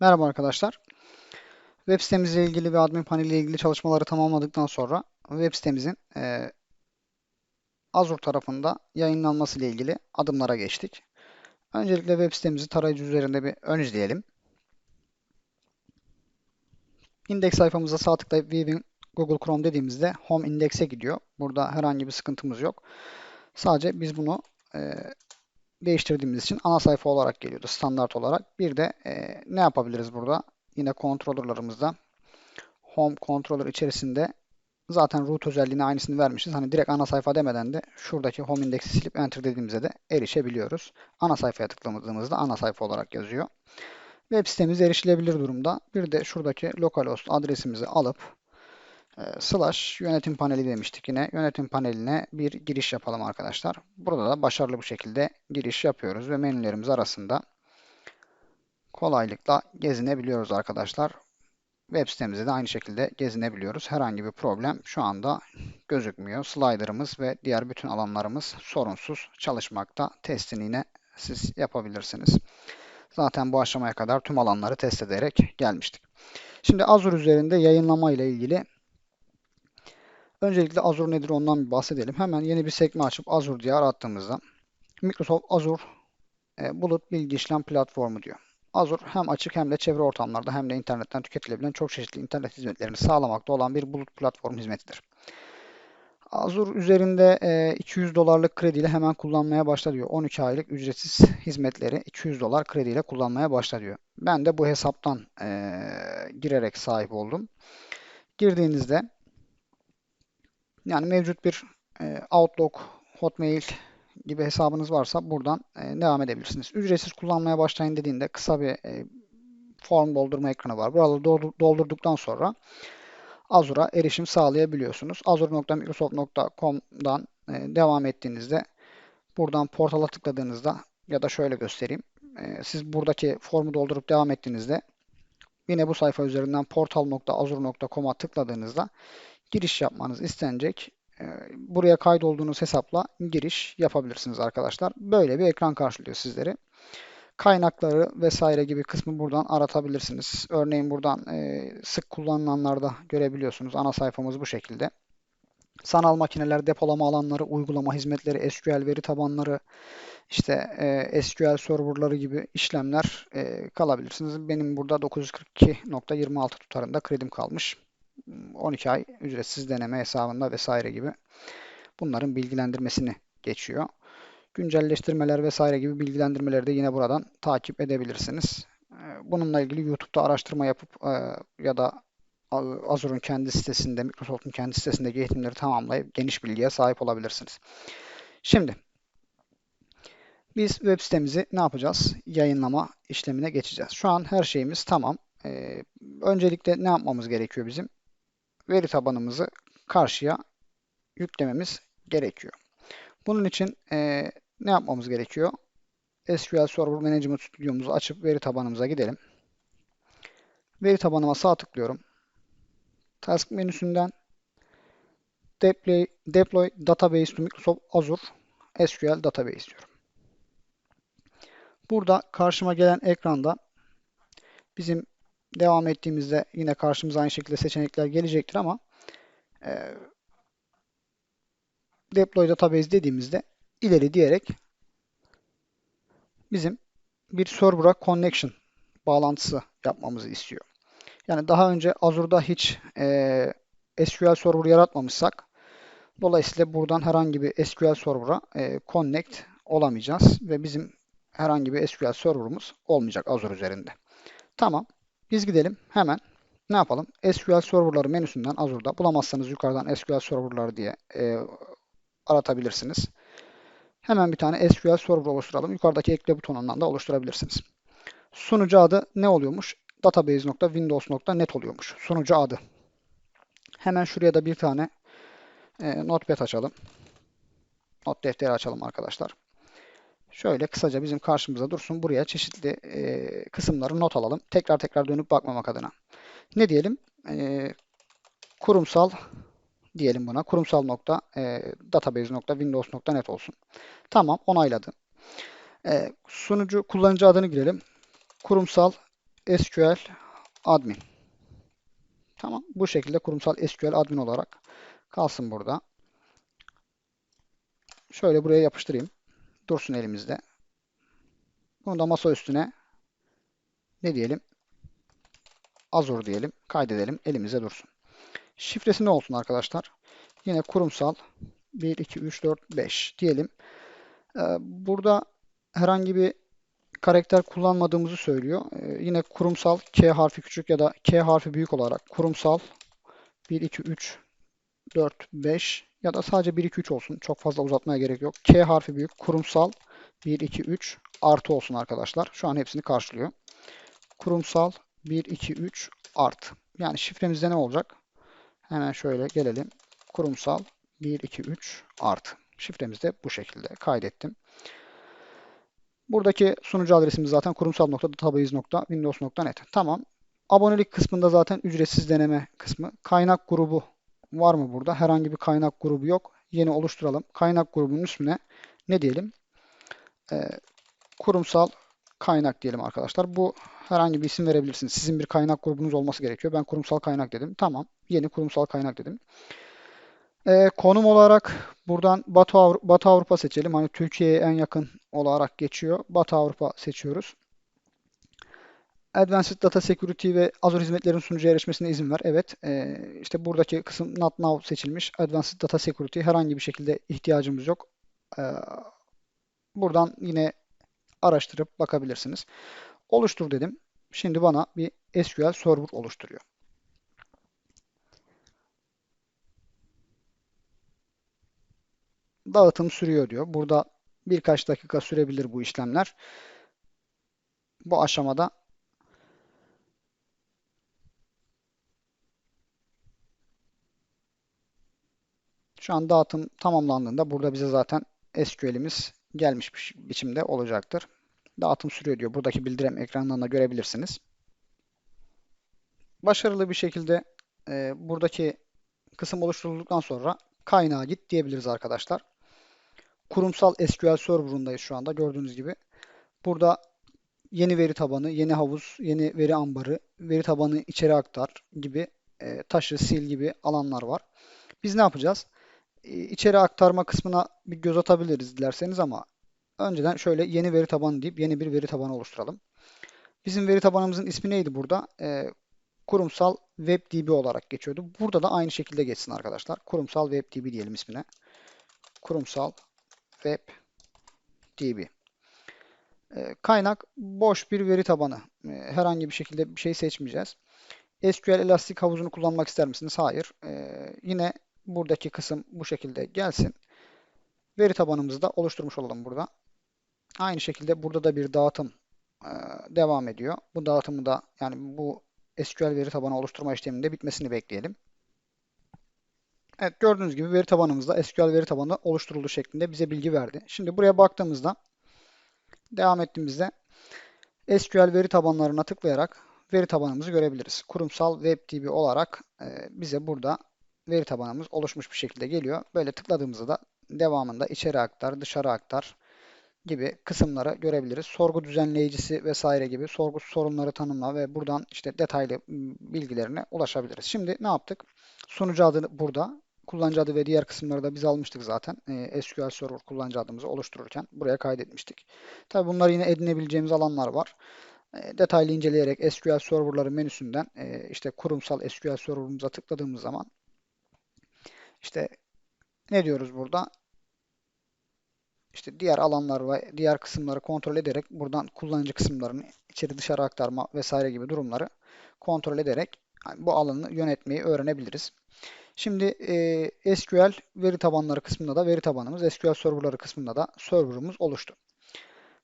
Merhaba arkadaşlar. Web sitemizle ilgili ve admin paneli ile ilgili çalışmaları tamamladıktan sonra web sitemizin e, Azure tarafında yayınlanması ile ilgili adımlara geçtik. Öncelikle web sitemizi tarayıcı üzerinde bir ön izleyelim. İndeks sayfamıza sağ tıklayıp Viewing Google Chrome dediğimizde Home Index'e gidiyor. Burada herhangi bir sıkıntımız yok. Sadece biz bunu e, değiştirdiğimiz için ana sayfa olarak geliyordu standart olarak. Bir de e, ne yapabiliriz burada? Yine controller'larımızda Home Controller içerisinde zaten root özelliğine aynısını vermişiz. Hani direkt ana sayfa demeden de şuradaki Home Index'i silip Enter dediğimizde de erişebiliyoruz. Ana sayfaya tıkladığımızda ana sayfa olarak yazıyor. Web sitemiz erişilebilir durumda. Bir de şuradaki localhost adresimizi alıp slash yönetim paneli demiştik yine. Yönetim paneline bir giriş yapalım arkadaşlar. Burada da başarılı bir şekilde giriş yapıyoruz ve menülerimiz arasında kolaylıkla gezinebiliyoruz arkadaşlar. Web sitemizde de aynı şekilde gezinebiliyoruz. Herhangi bir problem şu anda gözükmüyor. Slider'ımız ve diğer bütün alanlarımız sorunsuz çalışmakta. Testini yine siz yapabilirsiniz. Zaten bu aşamaya kadar tüm alanları test ederek gelmiştik. Şimdi Azure üzerinde yayınlama ile ilgili öncelikle Azure nedir ondan bir bahsedelim. Hemen yeni bir sekme açıp Azure diye arattığımızda Microsoft Azure e, Bulut Bilgi İşlem Platformu diyor. Azure hem açık hem de çevre ortamlarda hem de internetten tüketilebilen çok çeşitli internet hizmetlerini sağlamakta olan bir bulut platform hizmetidir. Azure üzerinde 200 dolarlık krediyle hemen kullanmaya başla diyor. 12 aylık ücretsiz hizmetleri 200 dolar krediyle kullanmaya başla diyor. Ben de bu hesaptan girerek sahip oldum. Girdiğinizde yani mevcut bir Outlook, Hotmail gibi hesabınız varsa buradan e, devam edebilirsiniz. Ücretsiz kullanmaya başlayın dediğinde kısa bir e, form doldurma ekranı var. Buraları doldurduktan sonra Azure'a erişim sağlayabiliyorsunuz. azure.microsoft.com'dan e, devam ettiğinizde buradan portala tıkladığınızda ya da şöyle göstereyim. E, siz buradaki formu doldurup devam ettiğinizde yine bu sayfa üzerinden portal.azure.com'a tıkladığınızda giriş yapmanız istenecek. Ee, buraya kaydolduğunuz hesapla giriş yapabilirsiniz arkadaşlar. Böyle bir ekran karşılıyor sizleri. Kaynakları vesaire gibi kısmı buradan aratabilirsiniz. Örneğin buradan e, sık kullanılanlarda görebiliyorsunuz. Ana sayfamız bu şekilde. Sanal makineler, depolama alanları, uygulama hizmetleri, SQL veri tabanları, işte e, SQL serverları gibi işlemler e, kalabilirsiniz. Benim burada 942.26 tutarında kredim kalmış. 12 ay ücretsiz deneme hesabında vesaire gibi bunların bilgilendirmesini geçiyor. Güncelleştirmeler vesaire gibi bilgilendirmeleri de yine buradan takip edebilirsiniz. Ee, bununla ilgili YouTube'da araştırma yapıp e, ya da Azure'un kendi sitesinde, Microsoft'un kendi sitesinde eğitimleri tamamlayıp geniş bilgiye sahip olabilirsiniz. Şimdi biz web sitemizi ne yapacağız? Yayınlama işlemine geçeceğiz. Şu an her şeyimiz tamam. Ee, öncelikle ne yapmamız gerekiyor bizim? Veri tabanımızı karşıya yüklememiz gerekiyor. Bunun için e, ne yapmamız gerekiyor? SQL Server Management Studio'muzu açıp veri tabanımıza gidelim. Veri tabanıma sağ tıklıyorum. Task menüsünden Deploy, Deploy Database to Microsoft Azure SQL Database diyorum. Burada karşıma gelen ekranda bizim devam ettiğimizde yine karşımıza aynı şekilde seçenekler gelecektir ama e, deploy database dediğimizde ileri diyerek bizim bir server'a connection bağlantısı yapmamızı istiyor. Yani daha önce Azure'da hiç e, SQL server yaratmamışsak dolayısıyla buradan herhangi bir SQL server'a e, connect olamayacağız ve bizim herhangi bir SQL server'ımız olmayacak Azure üzerinde. Tamam. Biz gidelim hemen ne yapalım? SQL Server'ları menüsünden Azure'da bulamazsanız yukarıdan SQL Server'lar diye e, aratabilirsiniz. Hemen bir tane SQL Server oluşturalım. Yukarıdaki ekle butonundan da oluşturabilirsiniz. Sunucu adı ne oluyormuş? database.windows.net oluyormuş. Sunucu adı. Hemen şuraya da bir tane e, notepad açalım. Not defteri açalım arkadaşlar. Şöyle kısaca bizim karşımıza dursun. Buraya çeşitli e, kısımları not alalım. Tekrar tekrar dönüp bakmamak adına. Ne diyelim? E, kurumsal diyelim buna. Kurumsal nokta e, database nokta windows nokta net olsun. Tamam onayladı. E, sunucu kullanıcı adını girelim. Kurumsal SQL admin. Tamam. Bu şekilde kurumsal SQL admin olarak kalsın burada. Şöyle buraya yapıştırayım. Dursun elimizde. Bunu da masa üstüne ne diyelim? Azure diyelim. Kaydedelim. Elimize dursun. Şifresi ne olsun arkadaşlar? Yine kurumsal 1, 2, 3, 4, 5 diyelim. Ee, burada herhangi bir karakter kullanmadığımızı söylüyor. Ee, yine kurumsal K harfi küçük ya da K harfi büyük olarak kurumsal 1, 2, 3, 4, 5 ya da sadece 1, 2, 3 olsun. Çok fazla uzatmaya gerek yok. K harfi büyük kurumsal 1, 2, 3 artı olsun arkadaşlar. Şu an hepsini karşılıyor. Kurumsal 1, 2, 3 art. Yani şifremizde ne olacak? Hemen şöyle gelelim. Kurumsal 1, 2, 3 art. Şifremizi de bu şekilde kaydettim. Buradaki sunucu adresimiz zaten kurumsal.database.windows.net. Tamam. Abonelik kısmında zaten ücretsiz deneme kısmı. Kaynak grubu var mı burada? Herhangi bir kaynak grubu yok. Yeni oluşturalım. Kaynak grubunun ismine ne diyelim? Ee, kurumsal kaynak diyelim arkadaşlar. Bu herhangi bir isim verebilirsiniz. Sizin bir kaynak grubunuz olması gerekiyor. Ben kurumsal kaynak dedim. Tamam. Yeni kurumsal kaynak dedim. Ee, konum olarak buradan Batı, Avru Batı Avrupa seçelim. Hani Türkiye'ye en yakın olarak geçiyor. Batı Avrupa seçiyoruz. Advanced Data Security ve Azure hizmetlerin sunucuya erişmesine izin ver. Evet. E, işte buradaki kısım Not Now seçilmiş. Advanced Data Security herhangi bir şekilde ihtiyacımız yok. E, buradan yine araştırıp bakabilirsiniz. Oluştur dedim. Şimdi bana bir SQL Server oluşturuyor. Dağıtım sürüyor diyor. Burada birkaç dakika sürebilir bu işlemler. Bu aşamada Şu an dağıtım tamamlandığında burada bize zaten SQL'imiz gelmiş biçimde olacaktır. Dağıtım sürüyor diyor. Buradaki bildirim ekranlarında görebilirsiniz. Başarılı bir şekilde e, buradaki kısım oluşturulduktan sonra kaynağa git diyebiliriz arkadaşlar. Kurumsal SQL Server'ındayız şu anda gördüğünüz gibi. Burada yeni veri tabanı, yeni havuz, yeni veri ambarı, veri tabanı içeri aktar gibi e, taşı, sil gibi alanlar var. Biz ne yapacağız? İçeri aktarma kısmına bir göz atabiliriz dilerseniz ama önceden şöyle yeni veri tabanı deyip yeni bir veri tabanı oluşturalım. Bizim veri tabanımızın ismi neydi burada? Ee, kurumsal WebDB olarak geçiyordu. Burada da aynı şekilde geçsin arkadaşlar. Kurumsal WebDB diyelim ismine. Kurumsal WebDB. Ee, kaynak boş bir veri tabanı. Ee, herhangi bir şekilde bir şey seçmeyeceğiz. SQL Elastic havuzunu kullanmak ister misiniz? Hayır. Ee, yine buradaki kısım bu şekilde gelsin. Veri tabanımızı da oluşturmuş olalım burada. Aynı şekilde burada da bir dağıtım e, devam ediyor. Bu dağıtımı da yani bu SQL veri tabanı oluşturma işleminde bitmesini bekleyelim. Evet gördüğünüz gibi veri tabanımızda SQL veri tabanı oluşturuldu şeklinde bize bilgi verdi. Şimdi buraya baktığımızda devam ettiğimizde SQL veri tabanlarına tıklayarak veri tabanımızı görebiliriz. Kurumsal WebDB olarak e, bize burada veri tabanımız oluşmuş bir şekilde geliyor. Böyle tıkladığımızda da devamında içeri aktar, dışarı aktar gibi kısımları görebiliriz. Sorgu düzenleyicisi vesaire gibi sorgu sorunları tanımla ve buradan işte detaylı bilgilerine ulaşabiliriz. Şimdi ne yaptık? Sunucu adı burada. Kullanıcı adı ve diğer kısımları da biz almıştık zaten. E, SQL Server kullanıcı adımızı oluştururken buraya kaydetmiştik. Tabi bunlar yine edinebileceğimiz alanlar var. E, detaylı inceleyerek SQL Server'ları menüsünden e, işte kurumsal SQL Server'ımıza tıkladığımız zaman işte ne diyoruz burada? İşte diğer alanlar ve diğer kısımları kontrol ederek buradan kullanıcı kısımlarını içeri dışarı aktarma vesaire gibi durumları kontrol ederek bu alanı yönetmeyi öğrenebiliriz. Şimdi e, SQL veri tabanları kısmında da veri tabanımız, SQL serverları kısmında da serverımız oluştu.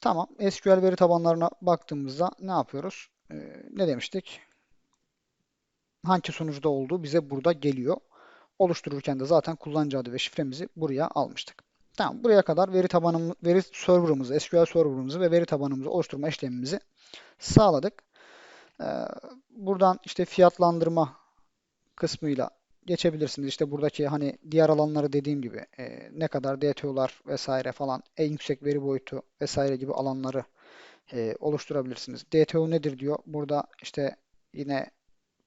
Tamam, SQL veri tabanlarına baktığımızda ne yapıyoruz? E, ne demiştik? Hangi sunucuda olduğu bize burada geliyor oluştururken de zaten kullanıcı adı ve şifremizi buraya almıştık. Tamam, buraya kadar veri tabanımız, veri serverımızı, SQL serverımızı ve veri tabanımızı oluşturma işlemimizi sağladık. Ee, buradan işte fiyatlandırma kısmıyla geçebilirsiniz. İşte buradaki hani diğer alanları dediğim gibi e, ne kadar DTO'lar vesaire falan en yüksek veri boyutu vesaire gibi alanları e, oluşturabilirsiniz. DTO nedir diyor. Burada işte yine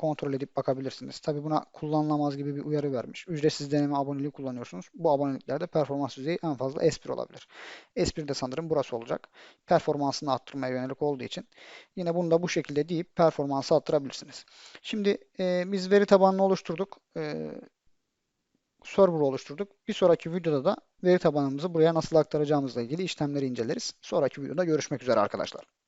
kontrol edip bakabilirsiniz. Tabii buna kullanılamaz gibi bir uyarı vermiş. Ücretsiz deneme aboneliği kullanıyorsunuz. Bu aboneliklerde performans düzeyi en fazla S1 olabilir. S1 de sanırım burası olacak. Performansını arttırmaya yönelik olduğu için yine bunu da bu şekilde deyip performansı arttırabilirsiniz. Şimdi e, biz veri tabanını oluşturduk. E, server oluşturduk. Bir sonraki videoda da veri tabanımızı buraya nasıl aktaracağımızla ilgili işlemleri inceleriz. Sonraki videoda görüşmek üzere arkadaşlar.